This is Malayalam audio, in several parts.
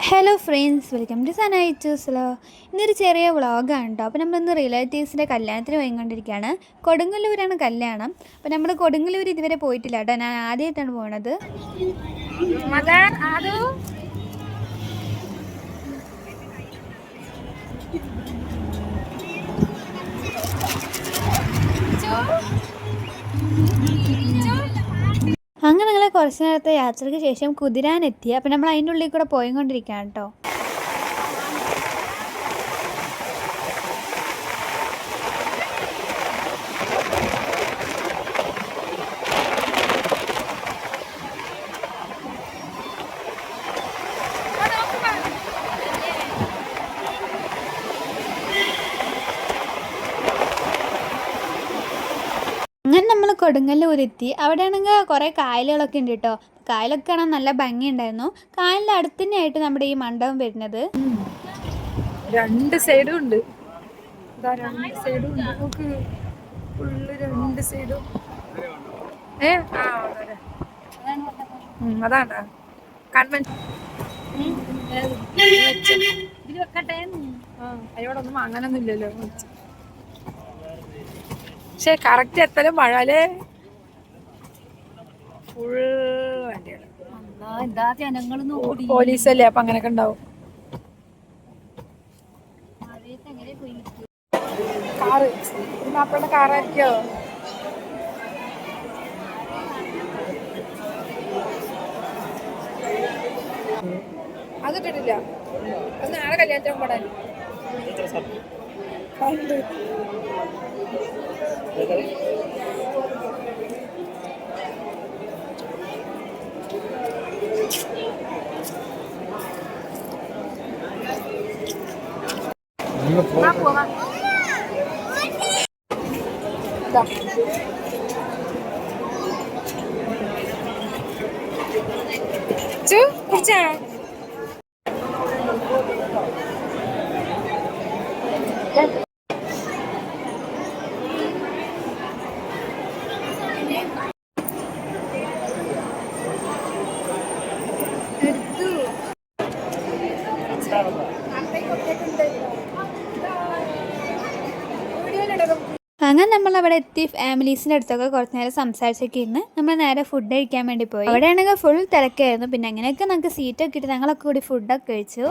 Hello friends welcome to Sanayi ചൂസ്ലോ ഇന്നൊരു ചെറിയ വ്ളോഗാണ് കേട്ടോ. അപ്പോൾ നമ്മളിന്ന് റിലേറ്റീവ്സിന്റെ കല്യാണത്തിന് പോയിക്കൊണ്ടിരിക്കുകയാണ്. കൊടുങ്ങല്ലൂരാണ് കല്യാണം. അപ്പോൾ നമ്മൾ കൊടുങ്ങല്ലൂർ ഇതുവരെ പോയിട്ടില്ല കേട്ടോ. ഞാൻ ആദ്യമായിട്ടാണ് പോണത്. ഞങ്ങൾ കുറച്ച് നേരത്തെ യാത്രയ്ക്ക് ശേഷം കുതിരാനെത്തി അപ്പം നമ്മൾ അതിന്റെ ഉള്ളിൽ കൂടെ പോയിക്കൊണ്ടിരിക്കുകയാണ് കേട്ടോ അങ്ങനെ നമ്മൾ കൊടുങ്ങല്ലൂരെത്തി അവിടെ ആണെങ്കിൽ കുറേ കായലുകളൊക്കെ ഉണ്ട് കേട്ടോ കായലൊക്കെ കാണാൻ നല്ല ഭംഗിയുണ്ടായിരുന്നു കായലിന്റെ അടുത്ത് തന്നെയായിട്ട് നമ്മുടെ ഈ മണ്ഡപം വരുന്നത് രണ്ട് സൈഡും ഉണ്ട് ഇതാ രണ്ട് സൈഡും ഉണ്ട് ഫുള്ള് രണ്ട് സൈഡും ഏ ആ അതെ അതാണ് കൺവെൻഷൻ അതിനോടൊന്നും അങ്ങനൊന്നും ഇല്ലല്ലോ പക്ഷെ കറക്റ്റ് എത്തലും മഴ അല്ലേ ഫുൾ വണ്ടികൾ പോലീസല്ലേ അപ്പൊ അങ്ങനെയൊക്കെ ഉണ്ടാവും. കാറ് മാപ്പിളുടെ കാറായിരിക്കോ? അത് കിട്ടില്ല. അത് നാളെ കല്യാണത്തിന് പോടാൻ Má của mà. Đọc. Chú, con chào. അങ്ങനെ നമ്മൾ അവിടെ എത്തി ഫാമിലീസിന്റെ അടുത്തൊക്കെ കുറച്ച് നേരം സംസാരിച്ചൊക്കെ ഇരുന്ന് നമ്മൾ നേരെ ഫുഡ് കഴിക്കാൻ വേണ്ടി പോയി. അവിടെയാണെങ്കിൽ ഫുൾ തിരക്കായിരുന്നു. പിന്നെ അങ്ങനെയൊക്കെ നമുക്ക് സീറ്റൊക്കെ ഇട്ട് ഞങ്ങളൊക്കെ കൂടി ഫുഡൊക്കെ കഴിച്ചു.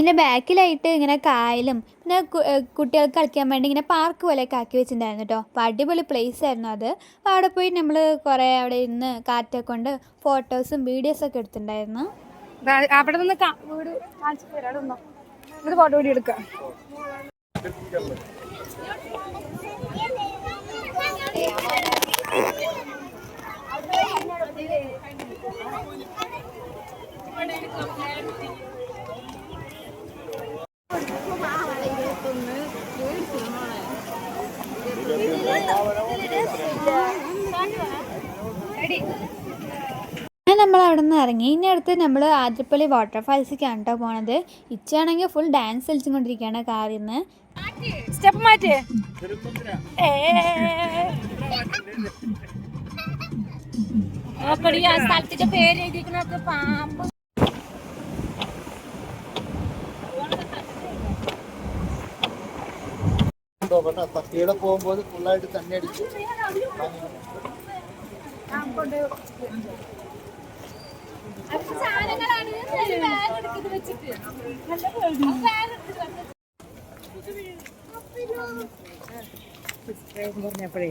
അതിന്റെ ബാക്കിലായിട്ട് ഇങ്ങനെ കായലും പിന്നെ കുട്ടികൾക്ക് കളിക്കാൻ വേണ്ടി ഇങ്ങനെ പാർക്ക് പോലെയൊക്കെ ആക്കി വെച്ചിട്ടുണ്ടായിരുന്നു കേട്ടോ അപ്പോൾ അടിപൊളി പ്ലേസ് ആയിരുന്നു അത്. അപ്പോൾ അവിടെ പോയി നമ്മൾ കുറേ അവിടെ ഇരുന്ന് കാറ്റൊക്കെ കൊണ്ട് ഫോട്ടോസും വീഡിയോസൊക്കെ എടുത്തിട്ടുണ്ടായിരുന്നു. അവിടെ നിന്ന് വീട് കാണിച്ചു തരാം. ഫോട്ടോ കൂടി എടുക്കാം. അങ്ങനെ നമ്മൾ അവിടെ നിന്ന് ഇറങ്ങി. ഇനി അടുത്ത് നമ്മൾ ആതിരപ്പള്ളി വാട്ടർഫാൾസിലേക്കാണ് കേട്ടോ പോണത്. ഇച്ചയാണെങ്കിൽ ഫുൾ ഡാൻസ് കളിച്ചുകൊണ്ടിരിക്കുകയാണ് കാറിൽ നിന്ന്. സ്റ്റെപ്പ് മാറ്റേ. സ്ഥലത്തിന്റെ പേര് എഴുതിയിരിക്കുന്ന പാമ്പ്. നോക്കണ്ട തക്കിയുടെ പോകുമ്പോൾ ഫുള്ളായിട്ട് തന്നെ അടിച്ചു പറഞ്ഞപ്പോഴേ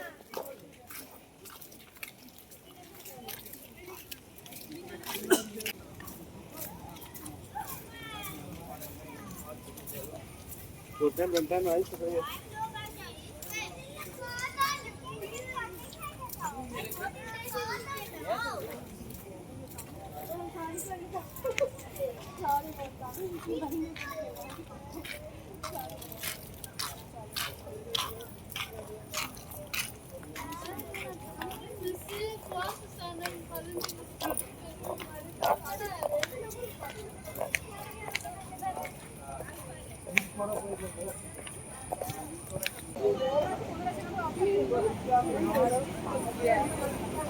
Sen benden ayı şuraya. Sorry, sorry.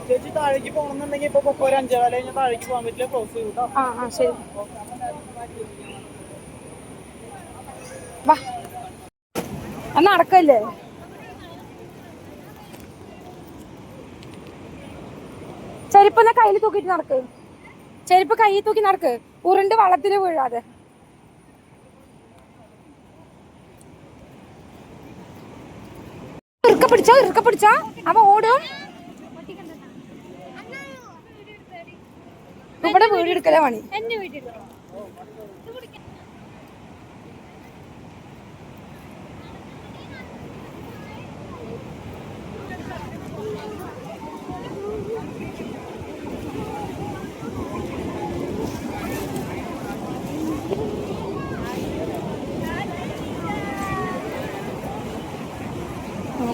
ചേച്ചി താഴേക്ക് പോകണമെന്നുണ്ടെങ്കിൽ ഇപ്പൊ പൊക്കോ ഒരു അഞ്ചേകാലം കഴിഞ്ഞാൽ താഴേക്ക് പോകാൻ പറ്റില്ല. ക്ലോസ് ശരി. നടക്കല്ലേ? ചെരുപ്പ് എന്നാ കയ്യിൽ തൂക്കിട്ട് നടക്ക്. ചെരുപ്പ് കയ്യിൽ തൂക്കി നടക്ക്. ഉരുണ്ട് വള്ളത്തിൽ വീഴാതെ ഇറുക്ക പിടിച്ചോ? ഇറുക്ക പിടിച്ചോ? അവ ഓടും. ഇവിടെ വീടെടുക്കല പണി.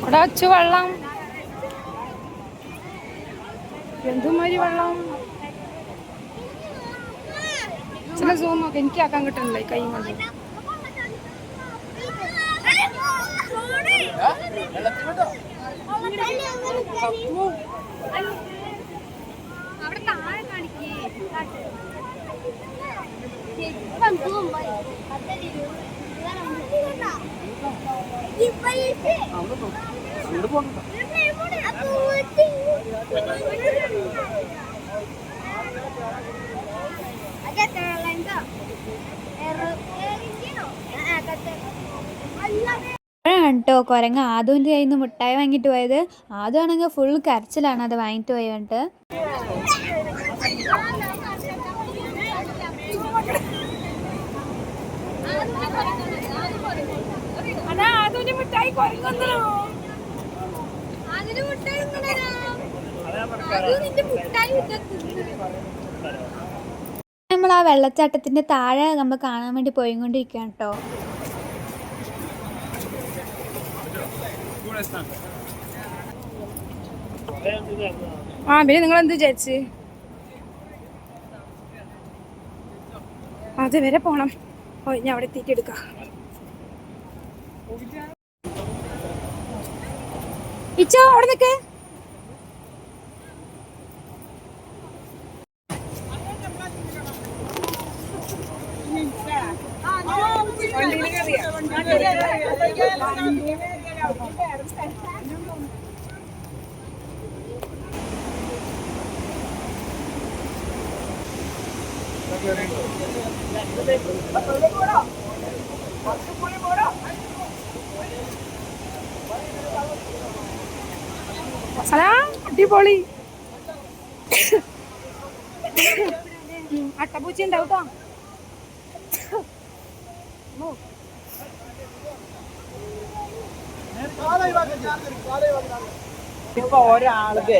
നോക്കടാ അച്ചു വെള്ളം. എന്തുമാതിരി വെള്ളം? ചില സൂം ഒക്കെ എനിക്ക് ആക്കാൻ കിട്ടണില്ല ഈ കൈ കൊണ്ട്. അപ്പോഴാണ് കേട്ടോ കൊരങ്ങ ആദുവിന്റെ കയ്യിൽ നിന്ന് മുട്ടായി വാങ്ങിട്ട് പോയത്. ആദു ആണെങ്കിൽ ഫുൾ കരച്ചിലാണ് അത് വാങ്ങിട്ട് പോയി അതാ അതിന് മിഠായി കൊരങ്ങൊന്നല്ലോ നമ്മൾ ആ വെള്ളച്ചാട്ടത്തിന്റെ താഴെ നമ്മൾ കാണാൻ വേണ്ടി പോയി പോയിക്കൊണ്ടിരിക്കുകയാണ് കേട്ടോ. ആ പിന്നെ നിങ്ങൾ എന്ത് വിചാരിച്ച് അതുവരെ പോണം. ഓ ഞാൻ അവിടെ എത്തിയിട്ട് എടുക്കാം. ഇച്ചോ അവിടെ നിക്ക്. അതാ അടിപൊളി. അട്ടപ്പൂച്ച ഉണ്ടാവും കേട്ടോ? ഇപ്പൊ ഒരാൾക്ക്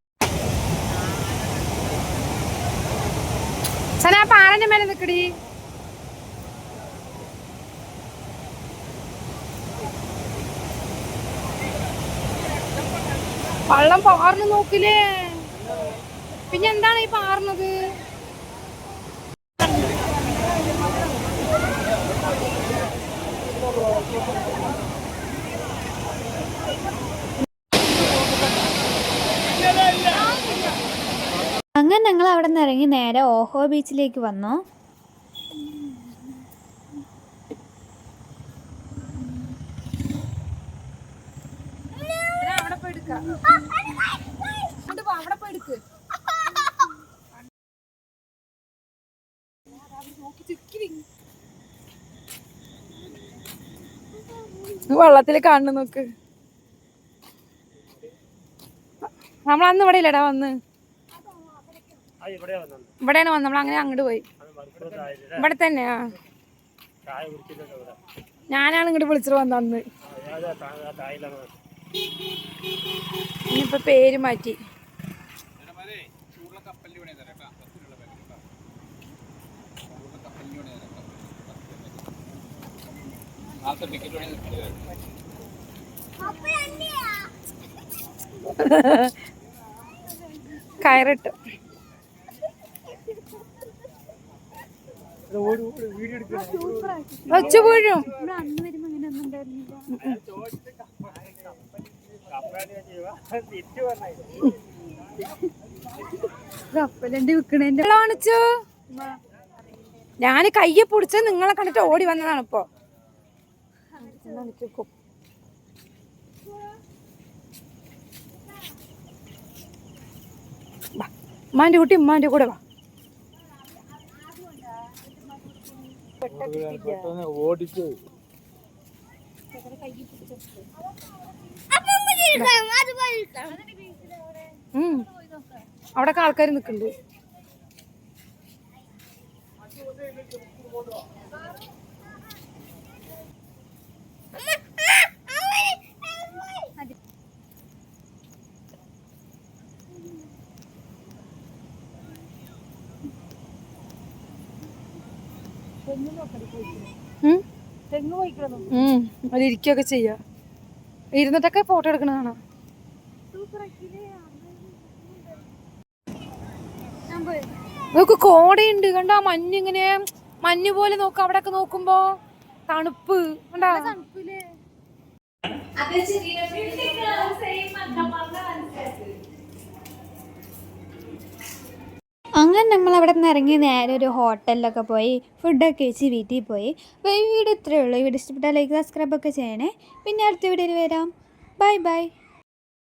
സന ആ പാറന്റെ മേലെ നിക്കടി. വള്ളം പാർന്ന് നോക്കില്ലേ? പിന്നെ എന്താണ് ഈ പാർന്നത് അങ്ങനെ ഞങ്ങൾ അവിടെ നിന്ന് ഇറങ്ങി നേരെ ഓഹോ ബീച്ചിലേക്ക് വന്നു? വെള്ളത്തിൽ കാണുന്നു നോക്ക്. നമ്മൾ അന്ന് ഇവിടെ ഇല്ലടാ വന്ന്. ഇവിടെയാണ് വന്നത്. നമ്മൾ അങ്ങനെ അങ്ങോട്ട് പോയി. ഇവിടെ തന്നെയാ ഞാനാണ് ഇങ്ങോട്ട് വിളിച്ചിട്ട് വന്ന അന്ന്. ഇനിയിപ്പൊ പേര് മാറ്റി. കയറിട്ട്. വെച്ചു വീഴും കാണിച്ചു ഞാൻ കയ്യെ പിടിച്ച് നിങ്ങളെ കണ്ടിട്ട് ഓടി വന്നതാണ് ഇപ്പൊ. ഉമ്മാന്റെ കുട്ടി ഉമ്മാന്റെ കൂടെ വാ. ഓടിച്ച്. അവിടൊക്കെ ആൾക്കാർ നിക്കുന്നുണ്ട് അതിരിക്കുകയൊക്കെ ചെയ്യാ. ഇരുന്നിട്ടൊക്കെ ഫോട്ടോ എടുക്കണതാണ് നോക്ക് കോടയുണ്ട്. കണ്ടോ ആ മഞ്ഞ് ഇങ്ങനെ മഞ്ഞ് പോലെ നോക്ക്. അവിടെ ഒക്കെ നോക്കുമ്പോ തണുപ്പ്. കണ്ടാ? അങ്ങനെ നമ്മൾ അവിടെ നിന്ന് ഇറങ്ങി നേരെ ഒരു ഹോട്ടലിലൊക്കെ പോയി ഫുഡൊക്കെ കഴിച്ച് വീട്ടിൽ പോയി. അപ്പോൾ ഈ വീഡിയോ ഇത്രയേ ഉള്ളൂ. ഈ വീഡിയോ ഇഷ്ടപ്പെട്ടാൽ ലൈക്ക് സബ്സ്ക്രൈബ് ഒക്കെ ചെയ്യണേ. പിന്നെ അടുത്ത വീഡിയോയിൽ വരാം. Bye bye